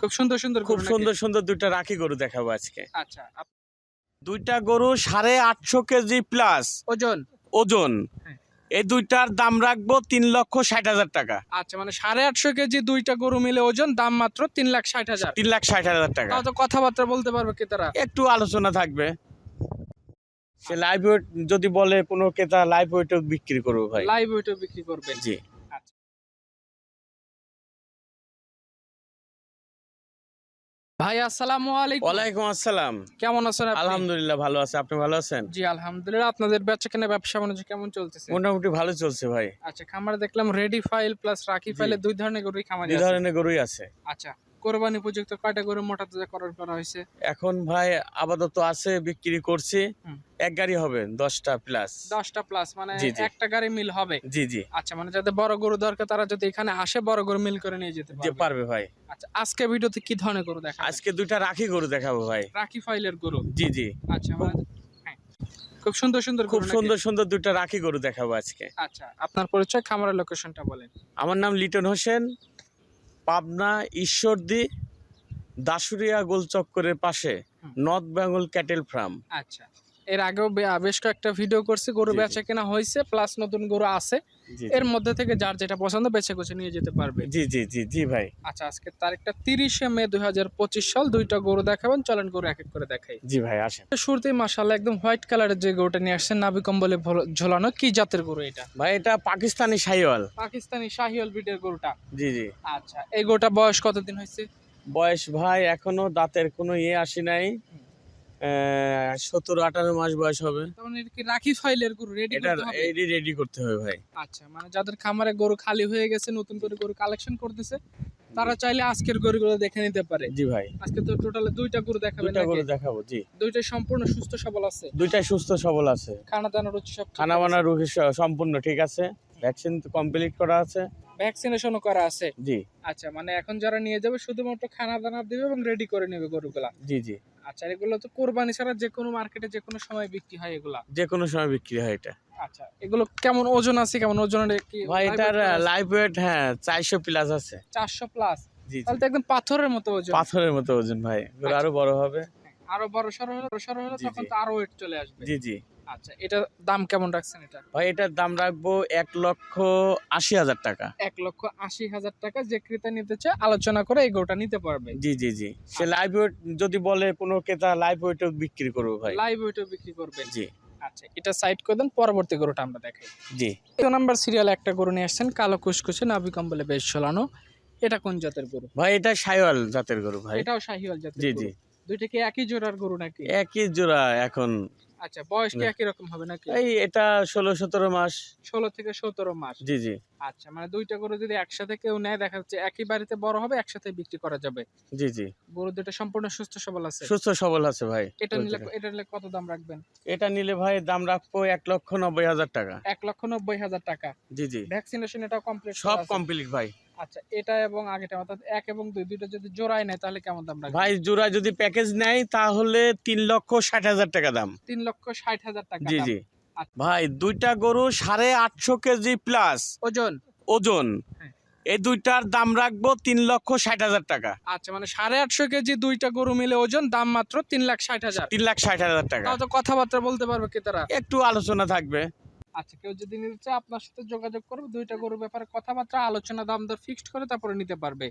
খুব সুন্দর সুন্দর খুব সুন্দর সুন্দর দুইটা রাখি গরু দেখাবো আজকে। আচ্ছা দুইটা গরু সাড়ে আটশো কেজি প্লাস ওজন? ওজন। হ্যাঁ। এই দুইটার দাম রাখব তিন লক্ষ ষাট হাজার টাকা। আচ্ছা মানে সাড়ে আটশো কেজি দুইটা গরু মিলে ওজন দাম মাত্র তিন লাখ ষাট হাজার। তিন লাখ ষাট হাজার টাকা। তো কথাবার্তা বলতে পারবে কি তারা একটু আলোচনা থাকবে। সে লাইভ ওয়েট যদি বলে কোনো ক্রেতা লাইভ ওয়েটও বিক্রি করব ভাই। লাইভ ওইটা বিক্রি করবে। জি। ভাই আসসালামু আলাইকুম। ওয়ালাইকুম আসসালাম। কেমন আছেন আপনি? আলহামদুলিল্লাহ ভালো আছে। আপনি ভালো আছেন? জি আলহামদুলিল্লাহ। আপনাদের ব্যবসা কেনা ব্যবসা বাণিজ্য কেমন চলতেছে? মোটামুটি ভালো চলছে ভাই। আচ্ছা খামারে দেখলাম রেডি ফাইল প্লাস রাখি ফাইলে দুই ধরনের গরুই খামারে দুই ধরনের গরুই আছে। আচ্ছা কোরবানি উপযুক্ত কয়টা গরু মোটা তাজা করার করা হয়েছে? এখন ভাই আপাতত আছে বিক্রি করছি। এক গাড়ি হবে দশটা প্লাস দশটা প্লাস মানে। একটা গাড়ি মিল হবে? জি জি। আচ্ছা মানে যাদের বড় গরু দরকার তারা যদি এখানে আসে বড় গরু মিল করে নিয়ে যেতে যে পারবে। ভাই। আচ্ছা আজকে ভিডিওতে কি ধরনের গরু দেখা আজকে দুইটা রাখি গরু দেখাবো ভাই। রাখি ফাইলের গরু? জি জি। আচ্ছা মানে হ্যাঁ। খুব সুন্দর সুন্দর খুব সুন্দর সুন্দর দুইটা রাখি গরু দেখাবো আজকে। আচ্ছা আপনার পরিচয় খামারের লোকেশনটা বলেন। আমার নাম লিটন হোসেন। পাবনা ঈশ্বরদি দাসুরিয়া গোলচক্করের পাশে নর্থ বেঙ্গল ক্যাটেল ফার্ম। আচ্ছা। এর আগেও বেশ কয়েকটা ভিডিও করছি গরু। বেচা কেনা হয়েছে প্লাস নতুন গরু আছে। এর মধ্যে থেকে যার যেটা পছন্দ বেছে গুছে নিয়ে যেতে পারবে। জি জি জি জি ভাই। আচ্ছা আজকে তারিখটা তিরিশে মে দুই হাজার পঁচিশ সাল দুইটা গরু দেখাবেন চলেন গরু এক এক করে দেখাই। জি ভাই আসেন। শুরুতেই মাসাল্লাহ একদম হোয়াইট কালারের যে গরুটা নিয়ে আসছেন নাবি কম্বলে ঝোলানো কি জাতের গরু এটা? ভাই এটা পাকিস্তানি শাহিওয়াল। পাকিস্তানি শাহিওয়াল ব্রিডের গরুটা। জি জি। আচ্ছা এই গরুটা বয়স কতদিন হয়েছে? বয়স ভাই এখনও দাঁতের কোনো ইয়ে আসি নাই। সতেরো আঠারো মাস বয়স হবে। মানে রাখি ফাইলের গরু রেডি এটা করতে হবে? রেডি করতে হবে ভাই। আচ্ছা মানে যাদের খামারে গরু খালি হয়ে গেছে নতুন করে গরু কালেকশন করতেছে তারা চাইলে আজকের গরুগুলো দেখে নিতে পারে। জি ভাই। আজকে তো টোটালে দুইটা গরু দেখাবেন দুইটা? করে দেখাবো জি। দুইটাই সম্পূর্ণ সুস্থ সবল আছে। দুইটাই সুস্থ সবল আছে। খানা দানা রুচি সব খানা বানা রুগী স- সম্পূর্ণ ঠিক আছে। ভ্যাকসিন তো কমপ্লিট করা আছে। ভ্যাকসিনেশনও করা আছে? জি। আচ্ছা মানে এখন যারা নিয়ে যাবে শুধুমাত্র খানা দানা দিবে এবং রেডি করে নেবে গরুগুলা। জি জি। আচ্ছা এগুলো তো কোরবানি ছাড়া যে কোনো মার্কেটে যে কোনো সময় বিক্রি হয় এগুলা? যে কোনো সময় বিক্রি হয় এটা। আচ্ছা এগুলো কেমন ওজন আছে? কেমন ওজনের কি ভাই এটার লাইভ ওয়েট হ্যাঁ চারশো প্লাস আছে। চারশো প্লাস জি তাহলে তো একদম পাথরের মতো ওজন। পাথরের মতো ওজন ভাই। এগুলো আচ্ছা। আরও বড় হবে। আরও বড় সরো হলে তখন তো আরও ওয়েট চলে আসবে। জি জি। আচ্ছা এটা দাম কেমন রাখছেন এটা? ভাই এটার দাম রাখব এক লক্ষ আশি হাজার টাকা। এক লক্ষ আশি হাজার টাকা যে ক্রেতা নিতে চায় আলোচনা করে এই গরুটা নিতে পারবে। জি জি জি। সে লাইভ ওয়েট যদি বলে কোনো ক্রেতা লাইভ ওয়েটও বিক্রি করব ভাই। লাইভ ওয়েটও বিক্রি করবেন জি। আচ্ছা এটা সাইড করে দেন পরবর্তী গরুটা আমরা দেখাই। জি। নাম্বার সিরিয়াল একটা গরু নিয়ে আসছেন কালো কুসকুসে নাভি কম্বলে বেশ ঝোলানো। এটা কোন জাতের গরু? ভাই এটা সাইওয়াল জাতের গরু ভাই। এটাও শাহিওয়াল জাতের জি জি। দুইটা কি একই জোড়ার গরু নাকি? একই জোড়া এখন আচ্ছা বয়স কি। একই রকম হবে নাকি? এই এটা ষোলো সতেরো মাস। ষোলো থেকে সতেরো মাস। জি জি। আচ্ছা মানে দুইটা গরু যদি একসাথে কেউ নেয় দেখা যাচ্ছে একই বাড়িতে বড় হবে একসাথে বিক্রি করা যাবে। জি জি। গরু দুটো সম্পূর্ণ সুস্থ সবল আছে? সুস্থ সবল আছে ভাই এটা নিলে এটা নিলে কত দাম রাখবেন? এটা নিলে ভাই দাম রাখব লক্ষ নব্বই হাজার টাকা। এক লক্ষ নব্বই হাজার টাকা। জি জি। ভ্যাকসিনেশন এটা কমপ্লিট সব কমপ্লিট ভাই। আচ্ছা এটা এবং আগেটা অর্থাৎ এক এবং দুই দুইটা যদি জোড়ায় নেয় তাহলে কেমন দাম রাখবেন? ভাই জোড়া যদি প্যাকেজ নেয় তাহলে তিন লক্ষ ষাট হাজার টাকা দাম। তিন লক্ষ ষাট হাজার টাকা জি জি। আচ্ছা। ভাই দুইটা গরু সাড়ে আটশো কেজি প্লাস ওজন? ওজন। হ্যাঁ। এই দুইটার দাম রাখব তিন লক্ষ ষাট হাজার টাকা। আচ্ছা মানে সাড়ে আটশো কেজি দুইটা গরু মিলে ওজন দাম মাত্র তিন লাখ ষাট হাজার। তিন লাখ ষাট হাজার টাকা। তো কথাবার্তা বলতে পারবে কি তারা একটু আলোচনা থাকবে। আচ্ছা কেউ যদি নিতে চায় আপনার সাথে যোগাযোগ করবে দুইটা গরুর ব্যাপারে কথাবার্তা আলোচনা দাম দর ফিক্সড করে তারপরে নিতে পারবে।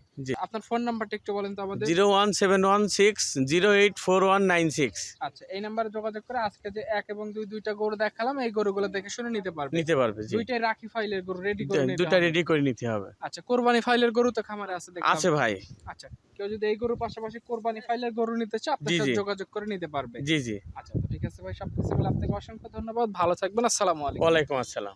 আপনার ফোন নাম্বারটা একটু বলেন তো আমাদের। Zero one seven one six zero eight four one nine six. আচ্ছা এই নাম্বারে যোগাযোগ করে আজকে যে এক এবং দুই দুইটা গরু দেখালাম এই গরুগুলো দেখে শুনে নিতে পারবে। নিতে পারবে জি। দুইটাই রাখি ফাইলের গরু রেডি করে নিতে হবে। রেডি করে নিতে হবে। আচ্ছা কোরবানি ফাইলের গরু তো খামারে আছে দেখলাম। আছে ভাই। আচ্ছা কেউ যদি এই গরুর পাশাপাশি কোরবানি ফাইলের গরু নিতে চায় আপনার সাথে যোগাযোগ করে নিতে পারবে। জি জি। আচ্ছা ঠিক আছে ভাই সব কিছু মিলে আপনাকে অসংখ্য ধন্যবাদ ভালো থাকবেন আসসালামু আলাইকুম আসসালাম